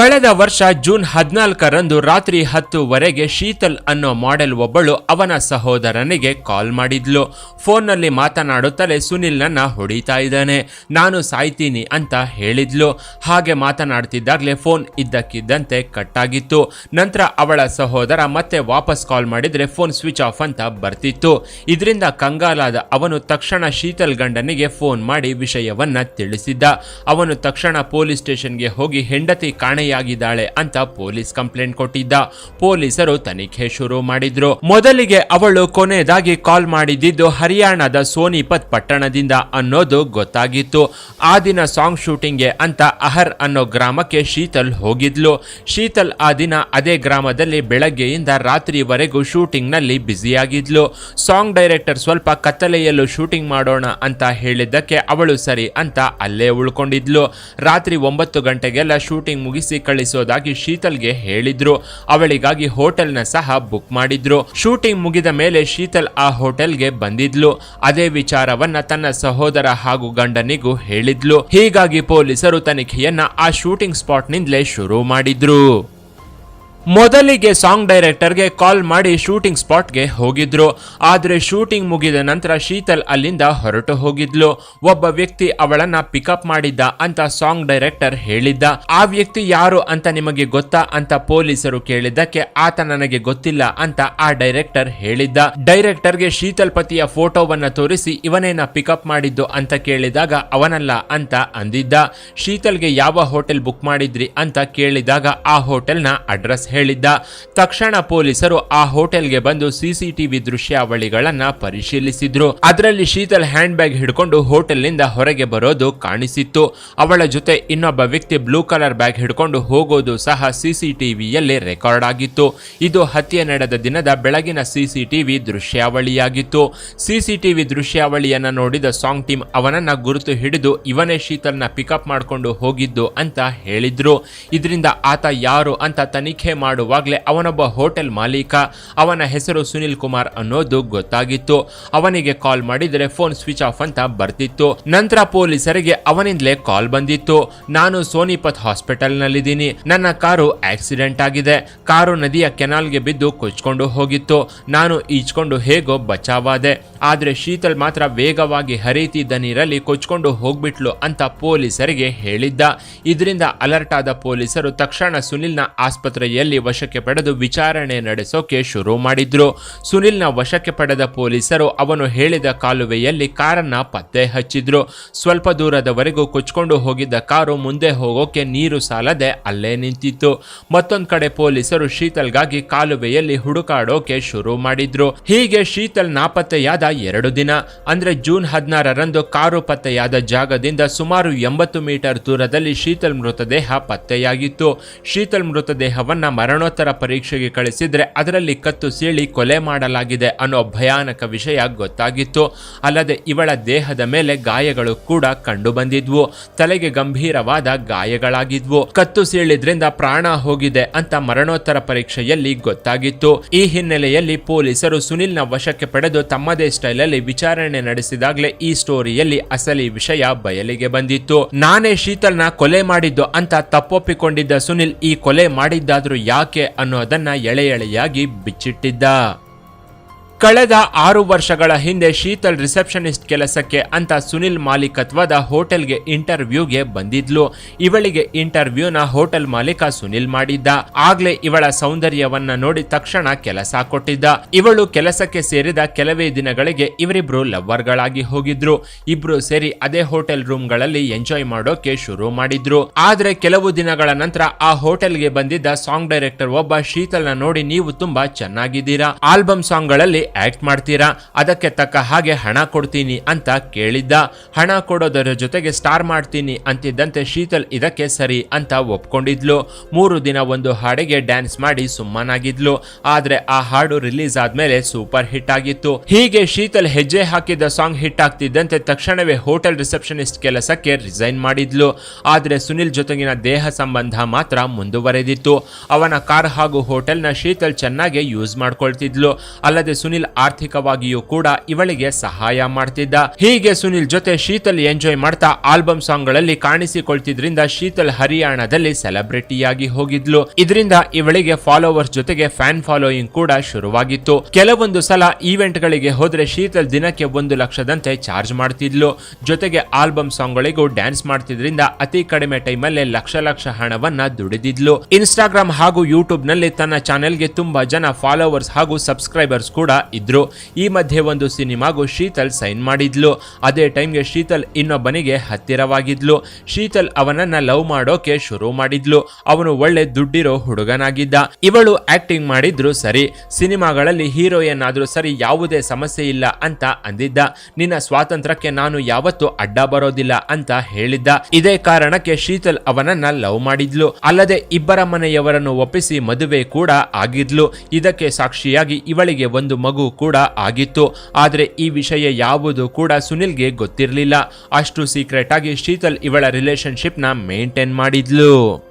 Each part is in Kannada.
ಕಳೆದ ವರ್ಷ ಜೂನ್ ಹದಿನಾಲ್ಕರಂದು ರಾತ್ರಿ ಹತ್ತುವರೆಗೆ ಶೀತಲ್ ಅನ್ನೋ ಮಾಡೆಲ್ ಒಬ್ಬಳು ಅವನ ಸಹೋದರನಿಗೆ ಕಾಲ್ ಮಾಡಿದ್ಲು. ಫೋನ್ನಲ್ಲಿ ಮಾತನಾಡುತ್ತಲೇ ಸುನಿಲ್ನನ್ನ ಹೊಡಿತಾ ಇದ್ದಾನೆ. ನಾನು ಸಾಯ್ತೀನಿ ಅಂತ ಹೇಳಿದ್ಲು. ಹಾಗೆ ಮಾತನಾಡ್ತಿದ್ದಾಗಲೇ ಫೋನ್ ಇದ್ದಕ್ಕಿದ್ದಂತೆ ಕಟ್ ಆಗಿತ್ತು ನಂತರ ಅವಳ ಸಹೋದರ ಮತ್ತೆ ವಾಪಸ್ ಕಾಲ್ ಮಾಡಿದ್ರೆ ಫೋನ್ ಸ್ವಿಚ್ ಆಫ್ ಅಂತ ಬರ್ತಿತ್ತು. ಇದರಿಂದ ಕಂಗಾಲಾದ ಅವನು ತಕ್ಷಣ ಶೀತಲ್ ಗಂಡನಿಗೆ ಫೋನ್ ಮಾಡಿ ವಿಷಯವನ್ನ ತಿಳಿಸಿದ್ದ. ಅವನು ತಕ್ಷಣ ಪೊಲೀಸ್ ಸ್ಟೇಷನ್ಗೆ ಹೋಗಿ ಹೆಂಡತಿ ಕಾಣೆಯಾಗಿದ್ದಾಳೆ ಅಂತ ಪೊಲೀಸ್ ಕಂಪ್ಲೇಂಟ್ ಕೊಟ್ಟಿದ್ದ. ಪೊಲೀಸರು ತನಿಖೆ ಶುರು ಮಾಡಿದ್ರು. ಮೊದಲಿಗೆ ಅವಳು ಕೊನೆಯದಾಗಿ ಕಾಲ್ ಮಾಡಿದ್ದು ಹರಿಯಾಣದ ಸೋನಿಪತ್ ಪಟ್ಟಣದಿಂದ ಅನ್ನೋದು ಗೊತ್ತಾಗಿತ್ತು. ಆ ದಿನ ಸಾಂಗ್ ಶೂಟಿಂಗ್ಗೆ ಅಂತ ಅಹರ್ ಅನ್ನೋ ಗ್ರಾಮಕ್ಕೆ ಶೀತಲ್ ಹೋಗಿದ್ಲು. ಶೀತಲ್ ಆ ದಿನ ಅದೇ ಗ್ರಾಮದಲ್ಲಿ ಬೆಳಗ್ಗೆಯಿಂದ ರಾತ್ರಿವರೆಗೂ ಶೂಟಿಂಗ್ನಲ್ಲಿ ಬ್ಯುಸಿಯಾಗಿದ್ಲು. ಸಾಂಗ್ ಡೈರೆಕ್ಟರ್ ಸ್ವಲ್ಪ ಕತ್ತಲೆಯಲ್ಲೂ ಶೂಟಿಂಗ್ ಮಾಡೋಣ ಅಂತ ಹೇಳಿದ್ದಕ್ಕೆ ಅವಳು ಸರಿ ಅಂತ ಅಲ್ಲೇ ಉಳ್ಕೊಂಡಿದ್ಲು. ರಾತ್ರಿ ಒಂಬತ್ತು ಗಂಟೆಗೆಲ್ಲ ಶೂಟಿಂಗ್ ಮುಗಿಸಿ ಕಳಿಸೋದಾಗಿ ಶೀತಲ್ಗೆ ಹೇಳಿದ್ರು. ಅವಳಿಗಾಗಿ ಹೋಟೆಲ್ನ ಸಹ ಬುಕ್ ಮಾಡಿದ್ರು. ಶೂಟಿಂಗ್ ಮುಗಿದ ಮೇಲೆ ಶೀತಲ್ ಆ ಹೋಟೆಲ್ಗೆ ಬಂದಿದ್ಲು. ಅದೇ ವಿಚಾರವನ್ನ ತನ್ನ ಸಹೋದರ ಹಾಗೂ ಗಂಡನಿಗೂ ಹೇಳಿದ್ಲು. ಹೀಗಾಗಿ ಪೊಲೀಸರು ತನಿಖೆಯನ್ನ ಆ ಶೂಟಿಂಗ್ ಸ್ಪಾಟ್ನಿಂದಲೇ ಶುರು ಮಾಡಿದ್ರು. ಮೊದಲಿಗೆ ಸಾಂಗ್ ಡೈರೆಕ್ಟರ್ಗೆ ಕಾಲ್ ಮಾಡಿ ಶೂಟಿಂಗ್ ಸ್ಪಾಟ್ಗೆ ಹೋಗಿದ್ರು. ಆದರೆ ಶೂಟಿಂಗ್ ಮುಗಿದ ನಂತರ ಶೀತಲ್ ಅಲ್ಲಿಂದ ಹೊರಟು ಹೋಗಿದ್ಲು. ಒಬ್ಬ ವ್ಯಕ್ತಿ ಅವಳನ್ನ ಪಿಕಪ್ ಮಾಡಿದ್ದ ಅಂತ ಸಾಂಗ್ ಡೈರೆಕ್ಟರ್ ಹೇಳಿದ್ದ. ಆ ವ್ಯಕ್ತಿ ಯಾರು ಅಂತ ನಿಮಗೆ ಗೊತ್ತಾ ಅಂತ ಪೊಲೀಸರು ಕೇಳಿದ್ದಕ್ಕೆ ಆತ ನನಗೆ ಗೊತ್ತಿಲ್ಲ ಅಂತ ಆ ಡೈರೆಕ್ಟರ್ ಹೇಳಿದ್ದ. ಡೈರೆಕ್ಟರ್ಗೆ ಶೀತಲ್ ಪತಿಯ ಫೋಟೋವನ್ನ ತೋರಿಸಿ ಇವನೇನ ಪಿಕಪ್ ಮಾಡಿದ್ದು ಅಂತ ಕೇಳಿದಾಗ ಅವನಲ್ಲ ಅಂತ ಅಂದಿದ್ದ. ಶೀತಲ್ಗೆ ಯಾವ ಹೋಟೆಲ್ ಬುಕ್ ಮಾಡಿದ್ರಿ ಅಂತ ಕೇಳಿದಾಗ ಆ ಹೋಟೆಲ್ನ ಅಡ್ರೆಸ್ ಹೇಳಿದ್ದ. ತಕ್ಷಣ ಪೊಲೀಸರು ಆ ಹೋಟೆಲ್ಗೆ ಬಂದು ಸಿಸಿಟಿವಿ ದೃಶ್ಯಾವಳಿಗಳನ್ನ ಪರಿಶೀಲಿಸಿದ್ರು. ಅದರಲ್ಲಿ ಶೀತಲ್ ಹ್ಯಾಂಡ್ ಬ್ಯಾಗ್ ಹಿಡ್ಕೊಂಡು ಹೋಟೆಲ್ನಿಂದ ಹೊರಗೆ ಬರೋದು ಕಾಣಿಸಿತ್ತು. ಅವಳ ಜೊತೆ ಇನ್ನೊಬ್ಬ ವ್ಯಕ್ತಿ ಬ್ಲೂ ಕಲರ್ ಬ್ಯಾಗ್ ಹಿಡ್ಕೊಂಡು ಹೋಗೋದು ಸಹ ಸಿಸಿಟಿವಿಯಲ್ಲಿ ರೆಕಾರ್ಡ್ ಆಗಿತ್ತು. ಇದು ಹತ್ಯೆ ನಡೆದ ದಿನದ ಬೆಳಗಿನ ಸಿಸಿಟಿವಿ ದೃಶ್ಯಾವಳಿಯಾಗಿತ್ತು. ಸಿಸಿಟಿವಿ ದೃಶ್ಯಾವಳಿಯನ್ನ ನೋಡಿದ ಸಾಂಗ್ ಟೀಮ್ ಅವನನ್ನ ಗುರುತು ಹಿಡಿದು ಇವನೇ ಶೀತಲ್ನ ಪಿಕಪ್ ಮಾಡಿಕೊಂಡು ಹೋಗಿದ್ದು ಅಂತ ಹೇಳಿದ್ರು. ಇದರಿಂದ ಆತ ಯಾರು ಅಂತ ತನಿಖೆ ಮಾಡುವಾಗಲೇ ಅವನೊಬ್ಬ ಹೋಟೆಲ್ ಮಾಲೀಕ. ಅವನ ಹೆಸರು ಸುನಿಲ್ ಕುಮಾರ್ ಅನ್ನೋದು ಗೊತ್ತಾಗಿತ್ತು. ಅವನಿಗೆ ಕಾಲ್ ಮಾಡಿದರೆ ಫೋನ್ ಸ್ವಿಚ್ ಆಫ್ ಅಂತ ಬರ್ತಿತ್ತು. ನಂತರ ಪೊಲೀಸರಿಗೆ ಅವನಿಂದಲೇ ಕಾಲ್ ಬಂದಿತ್ತು. ನಾನು ಸೋನಿಪತ್ ಹಾಸ್ಪಿಟಲ್ನಲ್ಲಿದ್ದೀನಿ. ನನ್ನ ಕಾರು ಆಕ್ಸಿಡೆಂಟ್ ಆಗಿದೆ. ಕಾರು ನದಿಯ ಕೆನಾಲ್ಗೆ ಬಿದ್ದು ಕೊಚ್ಕೊಂಡು ಹೋಗಿತ್ತು. ನಾನು ಈಜ್ಕೊಂಡು ಹೇಗೋ ಬಚಾವಾದೆ. ಆದ್ರೆ ಶೀತಲ್ ಮಾತ್ರ ವೇಗವಾಗಿ ಹರಿಯುತ್ತಿದ್ದ ನೀರಲ್ಲಿ ಕೊಚ್ಕೊಂಡು ಹೋಗ್ಬಿಟ್ಲು ಅಂತ ಪೊಲೀಸರಿಗೆ ಹೇಳಿದ್ದ. ಇದರಿಂದ ಅಲರ್ಟ್ ಆದ ಪೊಲೀಸರು ತಕ್ಷಣ ಸುನಿಲ್ನ ಆಸ್ಪತ್ರೆಯಲ್ಲಿ ವಶಕ್ಕೆ ಪಡೆದು ವಿಚಾರಣೆ ನಡೆಸೋಕೆ ಶುರು ಮಾಡಿದ್ರು. ಸುನಿಲ್ನ ವಶಕ್ಕೆ ಪಡೆದ ಪೊಲೀಸರು ಅವನು ಹೇಳಿದ ಕಾಲುವೆಯಲ್ಲಿ ಕಾರನ್ನ ಪತ್ತೆ ಹಚ್ಚಿದ್ರು. ಸ್ವಲ್ಪ ದೂರದವರೆಗೂ ಕೊಚ್ಕೊಂಡು ಹೋಗಿದ್ದ ಕಾರು ಮುಂದೆ ಹೋಗೋಕೆ ನೀರು ಸಾಲದೆ ಅಲ್ಲೇ ನಿಂತಿತ್ತು. ಮತ್ತೊಂದು ಕಡೆ ಪೊಲೀಸರು ಶೀತಲ್ಗಾಗಿ ಕಾಲುವೆಯಲ್ಲಿ ಹುಡುಕಾಡೋಕೆ ಶುರು ಮಾಡಿದ್ರು. ಹೀಗೆ ಶೀತಲ್ ನಾಪತ್ತೆಯಾದ ಎರಡು ದಿನ. ಅಂದ್ರೆ ಜೂನ್ ಹದಿನಾರರಂದು ಕಾರು ಪತ್ತೆಯಾದ ಜಾಗದಿಂದ ಸುಮಾರು ಎಂಬತ್ತು ಮೀಟರ್ ದೂರದಲ್ಲಿ ಶೀತಲ್ ಮೃತದೇಹ ಪತ್ತೆಯಾಗಿತ್ತು. ಶೀತಲ್ ಮೃತದೇಹವನ್ನ ಮರಣೋತ್ತರ ಪರೀಕ್ಷೆಗೆ ಕಳಿಸಿದ್ರೆ ಅದರಲ್ಲಿ ಕತ್ತು ಸೀಳಿ ಕೊಲೆ ಮಾಡಲಾಗಿದೆ ಅನ್ನೋ ಭಯಾನಕ ವಿಷಯ ಗೊತ್ತಾಗಿತ್ತು. ಅಲ್ಲದೆ ಇವಳ ದೇಹದ ಮೇಲೆ ಗಾಯಗಳು ಕೂಡ ಕಂಡು ಬಂದಿದ್ವು. ತಲೆಗೆ ಗಂಭೀರವಾದ ಗಾಯಗಳಾಗಿದ್ವು. ಕತ್ತು ಸೀಳಿದ್ರಿಂದ ಪ್ರಾಣ ಹೋಗಿದೆ ಅಂತ ಮರಣೋತ್ತರ ಪರೀಕ್ಷೆಯಲ್ಲಿ ಗೊತ್ತಾಗಿತ್ತು. ಈ ಹಿನ್ನೆಲೆಯಲ್ಲಿ ಪೊಲೀಸರು ಸುನಿಲ್ನ ವಶಕ್ಕೆ ಪಡೆದು ತಮ್ಮದೇ ಸ್ಟೈಲಲ್ಲಿ ವಿಚಾರಣೆ ನಡೆಸಿದಾಗಲೇ ಈ ಸ್ಟೋರಿಯಲ್ಲಿ ಅಸಲಿ ವಿಷಯ ಬಯಲಿಗೆ ಬಂದಿತ್ತು. ನಾನೇ ಶೀತಲ್ನ ಕೊಲೆ ಮಾಡಿದ್ದು ಅಂತ ತಪ್ಪೊಪ್ಪಿಕೊಂಡಿದ್ದ ಸುನಿಲ್ ಈ ಕೊಲೆ ಮಾಡಿದ್ದಾದ್ರೂ ಯಾಕೆ ಅನ್ನೋದನ್ನ ಎಳೆ ಎಳೆಯಾಗಿ ಬಿಚ್ಚಿಟ್ಟಿದ್ದ? ಕಳೆದ ಆರು ವರ್ಷಗಳ ಹಿಂದೆ ಶೀತಲ್ ರಿಸೆಪ್ಷನಿಸ್ಟ್ ಕೆಲಸಕ್ಕೆ ಅಂತ ಸುನಿಲ್ ಮಾಲೀಕತ್ವದ ಹೋಟೆಲ್ಗೆ ಇಂಟರ್ವ್ಯೂಗೆ ಬಂದಿದ್ಲು. ಇವಳಿಗೆ ಇಂಟರ್ವ್ಯೂನ ಹೋಟೆಲ್ ಮಾಲೀಕ ಸುನಿಲ್ ಮಾಡಿದ್ದ. ಆಗ್ಲೇ ಇವಳ ಸೌಂದರ್ಯವನ್ನ ನೋಡಿ ತಕ್ಷಣ ಕೆಲಸ ಕೊಟ್ಟಿದ್ದ. ಇವಳು ಕೆಲಸಕ್ಕೆ ಸೇರಿದ ಕೆಲವೇ ದಿನಗಳಿಗೆ ಇವರಿಬ್ರು ಲವ್ವರ್ಗಳಾಗಿ ಹೋಗಿದ್ರು. ಇಬ್ರು ಸೇರಿ ಅದೇ ಹೋಟೆಲ್ ರೂಮ್ಗಳಲ್ಲಿ ಎಂಜಾಯ್ ಮಾಡೋಕೆ ಶುರು ಮಾಡಿದ್ರು. ಆದ್ರೆ ಕೆಲವು ದಿನಗಳ ನಂತರ ಆ ಹೋಟೆಲ್ಗೆ ಬಂದಿದ್ದ ಸಾಂಗ್ ಡೈರೆಕ್ಟರ್ ಒಬ್ಬ ಶೀತಲ್ನ ನೋಡಿ ನೀವು ತುಂಬಾ ಚೆನ್ನಾಗಿದ್ದೀರಾ. ಆಲ್ಬಮ್ ಸಾಂಗ್ಗಳಲ್ಲಿ ಆಕ್ಟ್ ಮಾಡ್ತೀರಾ? ಅದಕ್ಕೆ ತಕ್ಕ ಹಾಗೆ ಹಣ ಕೊಡ್ತೀನಿ ಅಂತ ಕೇಳಿದ್ದ. ಹಣ ಕೊಡೋದರ ಜೊತೆಗೆ ಸ್ಟಾರ್ ಮಾಡ್ತೀನಿ ಅಂತಿದ್ದಂತೆ ಶೀತಲ್ ಇದಕ್ಕೆ ಸರಿ ಅಂತ ಒಪ್ಕೊಂಡಿದ್ಲು. ಮೂರು ದಿನ ಒಂದು ಹಾಡಿಗೆ ಡ್ಯಾನ್ಸ್ ಮಾಡಿ ಸುಮ್ಮನಾಗಿದ್ಲು. ಆದ್ರೆ ಆ ಹಾಡು ರಿಲೀಸ್ ಆದ್ಮೇಲೆ ಸೂಪರ್ ಹಿಟ್ ಆಗಿತ್ತು. ಹೀಗೆ ಶೀತಲ್ ಹೆಜ್ಜೆ ಹಾಕಿದ ಸಾಂಗ್ ಹಿಟ್ ಆಗ್ತಿದ್ದಂತೆ ತಕ್ಷಣವೇ ಹೋಟೆಲ್ ರಿಸೆಪ್ಷನಿಸ್ಟ್ ಕೆಲಸಕ್ಕೆ ರಿಸೈನ್ ಮಾಡಿದ್ಲು. ಆದ್ರೆ ಸುನಿಲ್ ಜೊತೆಗಿನ ದೇಹ ಸಂಬಂಧ ಮಾತ್ರ ಮುಂದುವರೆದಿತ್ತು. ಅವನ ಕಾರ್ ಹಾಗೂ ಹೋಟೆಲ್ನ ಶೀತಲ್ ಚೆನ್ನಾಗಿ ಯೂಸ್ ಮಾಡ್ಕೊಳ್ತಿದ್ಲು. ಅಲ್ಲದೆ ಸುನಿಲ್ ಸುನಿಲ್ ಆರ್ಥಿಕವಾಗಿಯೂ ಕೂಡ ಇವಳಿಗೆ ಸಹಾಯ ಮಾಡ್ತಿದ್ದ. ಹೀಗೆ ಸುನಿಲ್ ಜೊತೆ ಶೀತಲ್ ಎಂಜಾಯ್ ಮಾಡ್ತಾ ಆಲ್ಬಮ್ ಸಾಂಗ್ಗಳಲ್ಲಿ ಕಾಣಿಸಿಕೊಳ್ತಿದ್ರಿಂದ ಶೀತಲ್ ಹರಿಯಾಣದಲ್ಲಿ ಸೆಲೆಬ್ರಿಟಿಯಾಗಿ ಹೋಗಿದ್ಲು. ಇದರಿಂದ ಇವಳಿಗೆ ಫಾಲೋವರ್ಸ್ ಜೊತೆಗೆ ಫ್ಯಾನ್ ಫಾಲೋಯಿಂಗ್ ಕೂಡ ಶುರುವಾಗಿತ್ತು. ಕೆಲವೊಂದು ಸಲ ಈವೆಂಟ್ ಗಳಿಗೆ ಹೋದ್ರೆ ಶೀತಲ್ ದಿನಕ್ಕೆ ಒಂದು ಲಕ್ಷದಂತೆ ಚಾರ್ಜ್ ಮಾಡ್ತಿದ್ಲು. ಜೊತೆಗೆ ಆಲ್ಬಮ್ ಸಾಂಗ್ ಗಳಿಗೂ ಡ್ಯಾನ್ಸ್ ಮಾಡ್ತಿದ್ರಿಂದ ಅತಿ ಕಡಿಮೆ ಟೈಮಲ್ಲೇ ಲಕ್ಷ ಲಕ್ಷ ಹಣವನ್ನ ದುಡಿದಿದ್ಲು. ಇನ್ಸ್ಟಾಗ್ರಾಮ್ ಹಾಗೂ ಯೂಟ್ಯೂಬ್ನಲ್ಲಿ ತನ್ನ ಚಾನೆಲ್ಗೆ ತುಂಬಾ ಜನ ಫಾಲೋವರ್ಸ್ ಹಾಗೂ ಸಬ್ಸ್ಕ್ರೈಬರ್ಸ್ ಕೂಡ ಇದ್ರು. ಈ ಮಧ್ಯೆ ಒಂದು ಸಿನಿಮಾಗೂ ಶೀತಲ್ ಸೈನ್ ಮಾಡಿದ್ಲು. ಅದೇ ಟೈಮ್ಗೆ ಶೀತಲ್ ಇನ್ನೊಬ್ಬನಿಗೆ ಹತ್ತಿರವಾಗಿದ್ಲು. ಶೀತಲ್ ಅವನನ್ನ ಲವ್ ಮಾಡೋಕೆ ಶುರು ಮಾಡಿದ್ಲು. ಅವನು ಒಳ್ಳೆ ದುಡ್ಡಿರೋ ಹುಡುಗನಾಗಿದ್ದ. ಇವಳು ಆಕ್ಟಿಂಗ್ ಮಾಡಿದ್ರು ಸರಿ. ಸಿನಿಮಾಗಳಲ್ಲಿ ಹೀರೋಯಿನ್ ಆದ್ರೂ ಸರಿ ಯಾವುದೇ ಸಮಸ್ಯೆ ಇಲ್ಲ ಅಂತ ಅಂದಿದ್ದ. ನಿನ್ನ ಸ್ವಾತಂತ್ರ್ಯಕ್ಕೆ ನಾನು ಯಾವತ್ತೂ ಅಡ್ಡ ಬರೋದಿಲ್ಲ ಅಂತ ಹೇಳಿದ್ದ. ಇದೇ ಕಾರಣಕ್ಕೆ ಶೀತಲ್ ಅವನನ್ನ ಲವ್ ಮಾಡಿದ್ಲು. ಅಲ್ಲದೆ ಇಬ್ಬರ ಮನೆಯವರನ್ನು ಒಪ್ಪಿಸಿ ಮದುವೆ ಕೂಡ ಆಗಿದ್ಲು. ಇದಕ್ಕೆ ಸಾಕ್ಷಿಯಾಗಿ ಇವಳಿಗೆ ಒಂದು ಮಗು ಕೂಡ ಆಗಿತ್ತು. ಆದರೆ ಈ ವಿಷಯ ಯಾವುದು ಕೂಡ ಸುನಿಲ್ಗೆ ಗೊತ್ತಿರಲಿಲ್ಲ. ಅಷ್ಟು ಸೀಕ್ರೆಟ್ ಆಗಿ ಶೀತಲ್ ಇವಳ ರಿಲೇಶನ್ಶಿಪ್ನ ಮೇಂಟೈನ್ ಮಾಡಿದ್ಲು.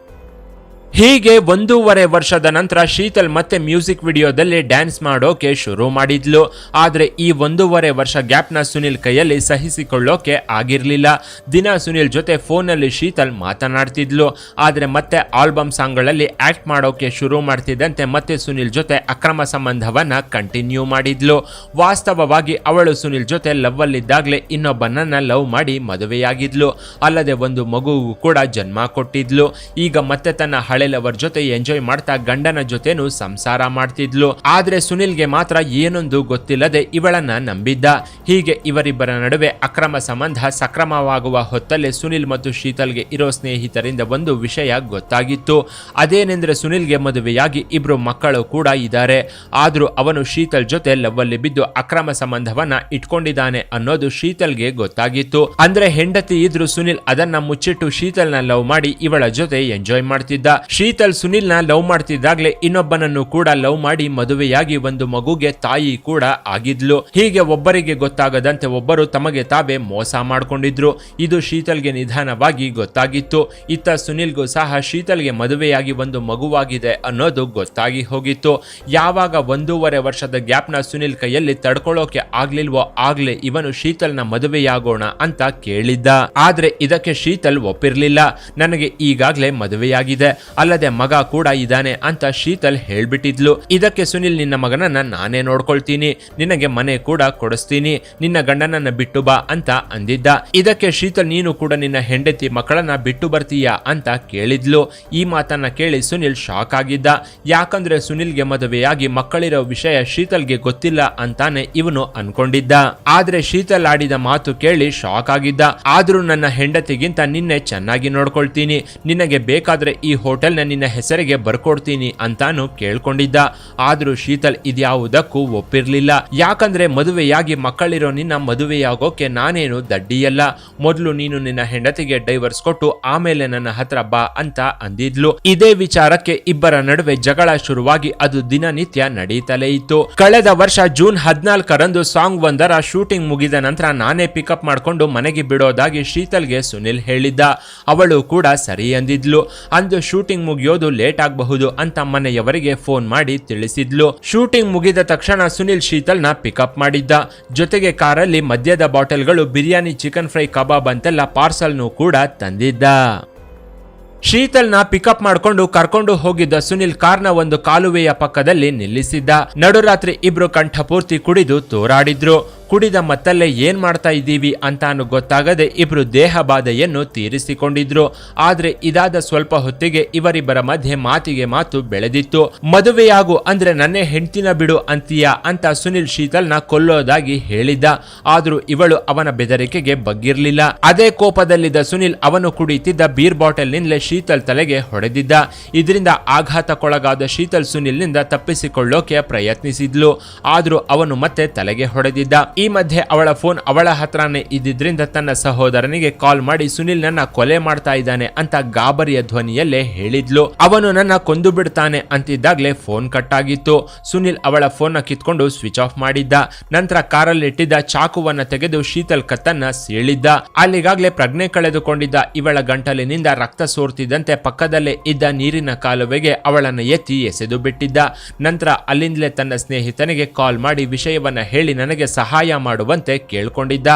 ಹೀಗೆ ಒಂದೂವರೆ ವರ್ಷದ ನಂತರ ಶೀತಲ್ ಮತ್ತೆ ಮ್ಯೂಸಿಕ್ ವಿಡಿಯೋದಲ್ಲಿ ಡ್ಯಾನ್ಸ್ ಮಾಡೋಕೆ ಶುರು ಮಾಡಿದ್ಲು. ಆದರೆ ಈ ಒಂದೂವರೆ ವರ್ಷ ಗ್ಯಾಪ್ನ ಸುನಿಲ್ ಕೈಯಲ್ಲಿ ಸಹಿಸಿಕೊಳ್ಳೋಕೆ ಆಗಿರಲಿಲ್ಲ. ದಿನ ಸುನಿಲ್ ಜೊತೆ ಫೋನಲ್ಲಿ ಶೀತಲ್ ಮಾತನಾಡ್ತಿದ್ಲು. ಆದರೆ ಮತ್ತೆ ಆಲ್ಬಮ್ ಸಾಂಗ್ಗಳಲ್ಲಿ ಆ್ಯಕ್ಟ್ ಮಾಡೋಕೆ ಶುರು ಮಾಡ್ತಿದ್ದಂತೆ ಮತ್ತೆ ಸುನಿಲ್ ಜೊತೆ ಅಕ್ರಮ ಸಂಬಂಧವನ್ನು ಕಂಟಿನ್ಯೂ ಮಾಡಿದ್ಲು. ವಾಸ್ತವವಾಗಿ ಅವಳು ಸುನಿಲ್ ಜೊತೆ ಲವ್ವಲ್ಲಿದ್ದಾಗಲೇ ಇನ್ನೊಬ್ಬನನ್ನು ಲವ್ ಮಾಡಿ ಮದುವೆಯಾಗಿದ್ಲು. ಅಲ್ಲದೆ ಒಂದು ಮಗುವು ಕೂಡ ಜನ್ಮ ಕೊಟ್ಟಿದ್ಲು. ಈಗ ಮತ್ತೆ ತನ್ನ ಲವರ್ ಜೊತೆ ಎಂಜಾಯ್ ಮಾಡ್ತಾ ಗಂಡನ ಜೊತೆನೂ ಸಂಸಾರ ಮಾಡ್ತಿದ್ಲು. ಆದ್ರೆ ಸುನಿಲ್ಗೆ ಮಾತ್ರ ಏನೊಂದು ಗೊತ್ತಿಲ್ಲದೆ ಇವಳನ್ನ ನಂಬಿದ್ದ. ಹೀಗೆ ಇವರಿಬ್ಬರ ನಡುವೆ ಅಕ್ರಮ ಸಂಬಂಧ ಸಕ್ರಮವಾಗುವ ಹೊತ್ತಲ್ಲೇ ಸುನಿಲ್ ಮತ್ತು ಶೀತಲ್ಗೆ ಇರೋ ಸ್ನೇಹಿತರಿಂದ ಒಂದು ವಿಷಯ ಗೊತ್ತಾಗಿತ್ತು. ಅದೇನೆಂದ್ರೆ ಸುನಿಲ್ಗೆ ಮದುವೆಯಾಗಿ ಇಬ್ರು ಮಕ್ಕಳು ಕೂಡ ಇದ್ದಾರೆ. ಆದ್ರೂ ಅವನು ಶೀತಲ್ ಜೊತೆ ಲವ್ವಲ್ಲಿ ಬಿದ್ದು ಅಕ್ರಮ ಸಂಬಂಧವನ್ನ ಇಟ್ಕೊಂಡಿದ್ದಾನೆ ಅನ್ನೋದು ಶೀತಲ್ಗೆ ಗೊತ್ತಾಗಿತ್ತು. ಅಂದ್ರೆ ಹೆಂಡತಿ ಇದ್ರು ಸುನಿಲ್ ಅದನ್ನ ಮುಚ್ಚಿಟ್ಟು ಶೀತಲ್ನ ಲವ್ ಮಾಡಿ ಇವಳ ಜೊತೆ ಎಂಜಾಯ್ ಮಾಡ್ತಿದ್ದ. ಶೀತಲ್ ಸುನಿಲ್ನ ಲವ್ ಮಾಡ್ತಿದ್ದಾಗಲೇ ಇನ್ನೊಬ್ಬನನ್ನು ಕೂಡ ಲವ್ ಮಾಡಿ ಮದುವೆಯಾಗಿ ಒಂದು ಮಗುಗೆ ತಾಯಿ ಕೂಡ ಆಗಿದ್ಲು. ಹೀಗೆ ಒಬ್ಬರಿಗೆ ಗೊತ್ತಾಗದಂತೆ ಒಬ್ಬರು ತಮಗೆ ತಾವೇ ಮೋಸ ಮಾಡಿಕೊಂಡಿದ್ರು. ಇದು ಶೀತಲ್ಗೆ ನಿಧಾನವಾಗಿ ಗೊತ್ತಾಗಿತ್ತು. ಇತ್ತ ಸುನಿಲ್ಗೂ ಸಹ ಶೀತಲ್ಗೆ ಮದುವೆಯಾಗಿ ಒಂದು ಮಗುವಾಗಿದೆ ಅನ್ನೋದು ಗೊತ್ತಾಗಿ ಹೋಗಿತ್ತು. ಯಾವಾಗ ಒಂದೂವರೆ ವರ್ಷದ ಗ್ಯಾಪ್ನ ಸುನಿಲ್ ಕೈಯಲ್ಲಿ ತಡ್ಕೊಳ್ಳೋಕೆ ಆಗ್ಲಿಲ್ವೋ ಆಗ್ಲೇ ಇವನು ಶೀತಲ್ನ ಮದುವೆಯಾಗೋಣ ಅಂತ ಕೇಳಿದ್ದ. ಆದ್ರೆ ಇದಕ್ಕೆ ಶೀತಲ್ ಒಪ್ಪಿರ್ಲಿಲ್ಲ. ನನಗೆ ಈಗಾಗ್ಲೇ ಮದುವೆಯಾಗಿದೆ. ಅಲ್ಲದೆ ಮಗ ಕೂಡ ಇದ್ದಾನೆ ಅಂತ ಶೀತಲ್ ಹೇಳ್ಬಿಟ್ಟಿದ್ಲು. ಇದಕ್ಕೆ ಸುನಿಲ್ ನಿನ್ನ ಮಗನನ್ನ ನಾನೇ ನೋಡ್ಕೊಳ್ತೀನಿ. ನಿನಗೆ ಮನೆ ಕೂಡ ಕೊಡಿಸ್ತೀನಿ. ನಿನ್ನ ಗಂಡನನ್ನ ಬಿಟ್ಟು ಬಾ ಅಂತ ಅಂದಿದ್ದ. ಇದಕ್ಕೆ ಶೀತಲ್ ನೀನು ಕೂಡ ನಿನ್ನ ಹೆಂಡತಿ ಮಕ್ಕಳನ್ನ ಬಿಟ್ಟು ಬರ್ತೀಯಾ ಅಂತ ಕೇಳಿದ್ಲು. ಈ ಮಾತನ್ನ ಕೇಳಿ ಸುನಿಲ್ ಶಾಕ್ ಆಗಿದ್ದ. ಯಾಕಂದ್ರೆ ಸುನಿಲ್ಗೆ ಮದುವೆಯಾಗಿ ಮಕ್ಕಳಿರೋ ವಿಷಯ ಶೀತಲ್ಗೆ ಗೊತ್ತಿಲ್ಲ ಅಂತಾನೆ ಇವನು ಅನ್ಕೊಂಡಿದ್ದ. ಆದ್ರೆ ಶೀತಲ್ ಆಡಿದ ಮಾತು ಕೇಳಿ ಶಾಕ್ ಆಗಿದ್ದ. ಆದ್ರೂ ನನ್ನ ಹೆಂಡತಿಗಿಂತ ನಿನ್ನೆ ಚೆನ್ನಾಗಿ ನೋಡ್ಕೊಳ್ತೀನಿ. ನಿನಗೆ ಬೇಕಾದ್ರೆ ಈ ಹೋಟೆಲ್ನ ನಿನ್ನ ಹೆಸರಿಗೆ ಬರ್ಕೊಡ್ತೀನಿ ಅಂತಾನು ಕೇಳ್ಕೊಂಡಿದ್ದ. ಆದ್ರೂ ಶೀತಲ್ ಇದ್ಯಾವುದಕ್ಕೂ ಒಪ್ಪಿರ್ಲಿಲ್ಲ. ಯಾಕಂದ್ರೆ ಮದುವೆಯಾಗಿ ಮಕ್ಕಳಿರೋ ನಿನ್ನ ಮದುವೆಯಾಗೋಕೆ ನಾನೇನು ದಡ್ಡಿಯಲ್ಲ. ಮೊದಲು ನೀನು ನಿನ್ನ ಹೆಂಡತಿಗೆ ಡೈವರ್ಸ್ ಕೊಟ್ಟು ಆಮೇಲೆ ನನ್ನ ಹತ್ರ ಬಾ ಅಂತ ಅಂದಿದ್ಲು. ಇದೇ ವಿಚಾರಕ್ಕೆ ಇಬ್ಬರ ನಡುವೆ ಜಗಳ ಶುರುವಾಗಿ ಅದು ದಿನನಿತ್ಯ ನಡೀತಲೇ ಇತ್ತು. ಕಳೆದ ವರ್ಷ ಜೂನ್ ಹದಿನಾಲ್ಕರಂದು ಸಾಂಗ್ ಒಂದರ ಶೂಟಿಂಗ್ ಮುಗಿದ ನಂತರ ನಾನೇ ಪಿಕಪ್ ಮಾಡ್ಕೊಂಡು ಮನೆಗೆ ಬಿಡೋದಾಗಿ ಶೀತಲ್ಗೆ ಸುನಿಲ್ ಹೇಳಿದ್ದ. ಅವಳು ಕೂಡ ಸರಿ ಅಂದಿದ್ಲು. ಅಂದು ಶೂಟಿಂಗ್ ಮುಗಿಯೋದು ಲೇಟ್ ಆಗಬಹುದು ಅಂತ ಮನೆಯವರಿಗೆ ಫೋನ್ ಮಾಡಿ ತಿಳಿಸಿದ್ಲು. ಶೂಟಿಂಗ್ ಮುಗಿದ ತಕ್ಷಣ ಸುನಿಲ್ ಶೀತಲ್ನ ಪಿಕಪ್ ಮಾಡಿದ್ದ. ಜೊತೆಗೆ ಕಾರಲ್ಲಿ ಮದ್ಯದ ಬಾಟಲ್ಗಳು, ಬಿರಿಯಾನಿ, ಚಿಕನ್ ಫ್ರೈ, ಕಬಾಬ್ ಅಂತೆಲ್ಲ ಪಾರ್ಸಲ್ನು ಕೂಡ ತಂದಿದ್ದ. ಶೀತಲ್ನ ಪಿಕಪ್ ಮಾಡ್ಕೊಂಡು ಕರ್ಕೊಂಡು ಹೋಗಿದ್ದ ಸುನಿಲ್ ಕಾರ್ನ ಒಂದು ಕಾಲುವೆಯ ಪಕ್ಕದಲ್ಲಿ ನಿಲ್ಲಿಸಿದ್ದ. ನಡುರಾತ್ರಿ ಇಬ್ರು ಕಂಠಪೂರ್ತಿ ಕುಡಿದು ತೋರಾಡಿದ್ರು. ಕುಡಿದ ಮತ್ತಲ್ಲೇ ಏನ್ ಮಾಡ್ತಾ ಇದ್ದೀವಿ ಅಂತಾನು ಗೊತ್ತಾಗದೆ ಇಬ್ರು ದೇಹ ಬಾಧೆಯನ್ನು ತೀರಿಸಿಕೊಂಡಿದ್ರು. ಆದ್ರೆ ಇದಾದ ಸ್ವಲ್ಪ ಹೊತ್ತಿಗೆ ಇವರಿಬ್ಬರ ಮಧ್ಯೆ ಮಾತಿಗೆ ಮಾತು ಬೆಳೆದಿತ್ತು. ಮದುವೆಯಾಗು ಅಂದ್ರೆ ನನ್ನೇ ಹೆಂಡ್ತಿನ ಬಿಡು ಅಂತೀಯಾ ಅಂತ ಸುನಿಲ್ ಶೀತಲ್ನ ಕೊಲ್ಲೋದಾಗಿ ಹೇಳಿದ್ದ. ಆದ್ರೂ ಇವಳು ಅವನ ಬೆದರಿಕೆಗೆ ಬಗ್ಗಿರ್ಲಿಲ್ಲ. ಅದೇ ಕೋಪದಲ್ಲಿದ್ದ ಸುನಿಲ್ ಅವನು ಕುಡಿತಿದ್ದ ಬೀರ್ ಬಾಟಲ್ನಿಂದಲೇ ಶೀತಲ್ ತಲೆಗೆ ಹೊಡೆದಿದ್ದ. ಇದರಿಂದ ಆಘಾತಕ್ಕೊಳಗಾದ ಶೀತಲ್ ಸುನಿಲ್ನಿಂದ ತಪ್ಪಿಸಿಕೊಳ್ಳೋಕೆ ಪ್ರಯತ್ನಿಸಿದ್ಲು. ಆದರೂ ಅವನು ಮತ್ತೆ ತಲೆಗೆ ಹೊಡೆದಿದ್ದ. ಈ ಮಧ್ಯೆ ಅವಳ ಫೋನ್ ಅವಳ ಹತ್ರನೇ ಇದ್ದಿದ್ರಿಂದ ತನ್ನ ಸಹೋದರನಿಗೆ ಕಾಲ್ ಮಾಡಿ, ಸುನಿಲ್ ನನ್ನ ಕೊಲೆ ಮಾಡ್ತಾ ಇದ್ದಾನೆ ಅಂತ ಗಾಬರಿಯ ಧ್ವನಿಯಲ್ಲೇ ಹೇಳಿದ್ಲು. ಅವನು ನನ್ನ ಕೊಂದು ಬಿಡ್ತಾನೆ ಅಂತಿದ್ದಾಗ್ಲೇ ಫೋನ್ ಕಟ್ ಆಗಿತ್ತು ಸುನಿಲ್ ಅವಳ ಫೋನ್ನ ಕಿತ್ಕೊಂಡು ಸ್ವಿಚ್ ಆಫ್ ಮಾಡಿದ್ದ. ನಂತರ ಕಾರಲ್ಲಿಟ್ಟಿದ್ದ ಚಾಕುವನ್ನ ತೆಗೆದು ಶೀತಲ್ ಕತ್ತನ್ನ ಸೀಳಿದ್ದ. ಅಲ್ಲಿಗಾಗಲೇ ಪ್ರಜ್ಞೆ ಕಳೆದುಕೊಂಡಿದ್ದ ಇವಳ ಗಂಟಲಿನಿಂದ ರಕ್ತ ಸೋರ್ತಿದ್ದಂತೆ ಪಕ್ಕದಲ್ಲೇ ಇದ್ದ ನೀರಿನ ಕಾಲುವೆಗೆ ಅವಳನ್ನು ಎತ್ತಿ ಎಸೆದು ಬಿಟ್ಟಿದ್ದ. ನಂತರ ಅಲ್ಲಿಂದಲೇ ತನ್ನ ಸ್ನೇಹಿತನಿಗೆ ಕಾಲ್ ಮಾಡಿ ವಿಷಯವನ್ನು ಹೇಳಿ ನನಗೆ ಸಹಾಯ ಮಾಡುವಂತೆ ಕೇಳಿಕೊಂಡಿದ್ದ.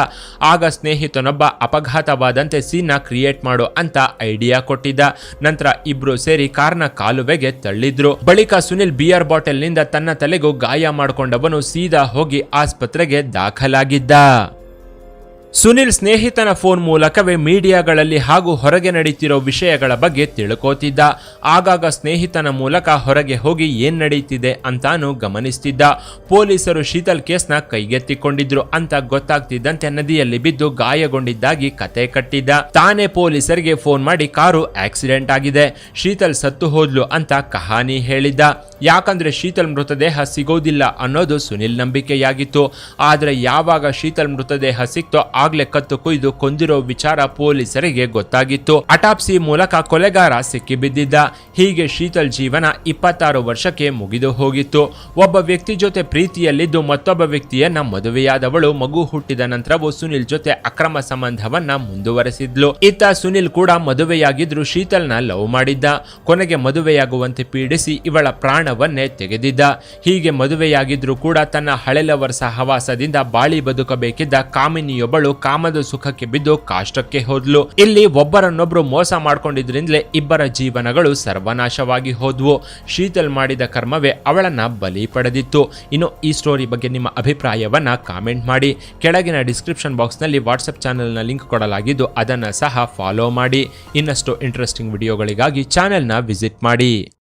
ಆಗ ಸ್ನೇಹಿತನೊಬ್ಬ ಅಪಘಾತವಾದಂತೆ ಸೀನ ಕ್ರಿಯೇಟ್ ಮಾಡು ಅಂತ ಐಡಿಯಾ ಕೊಟ್ಟಿದ್ದ. ನಂತರ ಇಬ್ರು ಸೇರಿ ಕಾರ್ನ ಕಾಲುವೆಗೆ ತಳ್ಳಿದ್ರು. ಬಳಿಕ ಸುನಿಲ್ ಬಿಯರ್ ಬಾಟಲ್ನಿಂದ ತನ್ನ ತಲೆಗೂ ಗಾಯ ಮಾಡಿಕೊಂಡವನು ಸೀದಾ ಹೋಗಿ ಆಸ್ಪತ್ರೆಗೆ ದಾಖಲಾಗಿದ್ದ. ಸುನಿಲ್ ಸ್ನೇಹಿತನ ಫೋನ್ ಮೂಲಕವೇ ಮೀಡಿಯಾಗಳಲ್ಲಿ ಹಾಗೂ ಹೊರಗೆ ನಡೀತಿರೋ ವಿಷಯಗಳ ಬಗ್ಗೆ ತಿಳ್ಕೋತಿದ್ದ. ಆಗಾಗ ಸ್ನೇಹಿತನ ಮೂಲಕ ಹೊರಗೆ ಹೋಗಿ ಏನ್ ನಡೀತಿದೆ ಅಂತಾನು ಗಮನಿಸ್ತಿದ್ದ. ಪೊಲೀಸರು ಶೀತಲ್ ಕೇಸ್ನ ಕೈಗೆತ್ತಿಕೊಂಡಿದ್ರು ಅಂತ ಗೊತ್ತಾಗ್ತಿದ್ದಂತೆ ನದಿಯಲ್ಲಿ ಬಿದ್ದು ಗಾಯಗೊಂಡಿದ್ದಾಗಿ ಕತೆ ಕಟ್ಟಿದ್ದ. ತಾನೇ ಪೊಲೀಸರಿಗೆ ಫೋನ್ ಮಾಡಿ ಕಾರು ಆಕ್ಸಿಡೆಂಟ್ ಆಗಿದೆ. ಶೀತಲ್ ಸತ್ತು ಹೋದ್ಲು ಅಂತ ಕಹಾನಿ ಹೇಳಿದ್ದ. ಯಾಕಂದ್ರೆ ಶೀತಲ್ ಮೃತದೇಹ ಸಿಗೋದಿಲ್ಲ ಅನ್ನೋದು ಸುನಿಲ್ ನಂಬಿಕೆಯಾಗಿತ್ತು. ಆದ್ರೆ ಯಾವಾಗ ಶೀತಲ್ ಮೃತದೇಹ ಸಿಕ್ತೋ ಆಗ್ಲೇ ಕತ್ತು ಕುಯ್ದು ಕೊಂದಿರೋ ವಿಚಾರ ಪೊಲೀಸರಿಗೆ ಗೊತ್ತಾಗಿತ್ತು. ಅಟಾಪ್ಸಿ ಮೂಲಕ ಕೊಲೆಗಾರ ಸಿಕ್ಕಿಬಿದ್ದಿದ್ದ. ಹೀಗೆ ಶೀತಲ್ ಜೀವನ ಇಪ್ಪತ್ತಾರು ವರ್ಷಕ್ಕೆ ಮುಗಿದು ಹೋಗಿತ್ತು. ಒಬ್ಬ ವ್ಯಕ್ತಿ ಜೊತೆ ಪ್ರೀತಿಯಲ್ಲಿದ್ದು ಮತ್ತೊಬ್ಬ ವ್ಯಕ್ತಿಯನ್ನ ಮದುವೆಯಾದವಳು ಮಗು ಹುಟ್ಟಿದ ನಂತರವೂ ಸುನಿಲ್ ಜೊತೆ ಅಕ್ರಮ ಸಂಬಂಧವನ್ನ ಮುಂದುವರೆಸಿದ್ಲು. ಇತ್ತ ಸುನಿಲ್ ಕೂಡ ಮದುವೆಯಾಗಿದ್ರು ಶೀತಲ್ನ ಲವ್ ಮಾಡಿದ್ದ. ಕೊನೆಗೆ ಮದುವೆಯಾಗುವಂತೆ ಪೀಡಿಸಿ ಇವಳ ಪ್ರಾಣವನ್ನೇ ತೆಗೆದಿದ್ದ. ಹೀಗೆ ಮದುವೆಯಾಗಿದ್ರು ಕೂಡ ತನ್ನ ಹಳೆ ಲವರ್ ಸಹವಾಸದಿಂದ ಬಾಳಿ ಬದುಕಬೇಕಿದ್ದ ಕಾಮಿನಿಯೊಬ್ಬಳು ಕಾಮದ ಸುಖಕ್ಕೆ ಬಿದ್ದು ಕಾಷ್ಟಕ್ಕೆ ಹೋದ್ಲು. ಇಲ್ಲಿ ಒಬ್ಬರನ್ನೊಬ್ರು ಮೋಸ ಮಾಡ್ಕೊಂಡಿದ್ರಿಂದಲೇ ಇಬ್ಬರ ಜೀವನಗಳು ಸರ್ವನಾಶವಾಗಿ ಹೋದ್ವು. ಶೀತಲ್ ಮಾಡಿದ ಕರ್ಮವೇ ಅವಳನ್ನ ಬಲಿ ಪಡೆದಿತ್ತು. ಇನ್ನು ಈ ಸ್ಟೋರಿ ಬಗ್ಗೆ ನಿಮ್ಮ ಅಭಿಪ್ರಾಯವನ್ನ ಕಾಮೆಂಟ್ ಮಾಡಿ. ಕೆಳಗಿನ ಡಿಸ್ಕ್ರಿಪ್ಷನ್ ಬಾಕ್ಸ್ನಲ್ಲಿ ವಾಟ್ಸಪ್ ಚಾನೆಲ್ನ ಲಿಂಕ್ ಕೊಡಲಾಗಿದ್ದು ಅದನ್ನು ಸಹ ಫಾಲೋ ಮಾಡಿ. ಇನ್ನಷ್ಟು ಇಂಟ್ರೆಸ್ಟಿಂಗ್ ವಿಡಿಯೋಗಳಿಗಾಗಿ ಚಾನೆಲ್ನ ವಿಸಿಟ್ ಮಾಡಿ.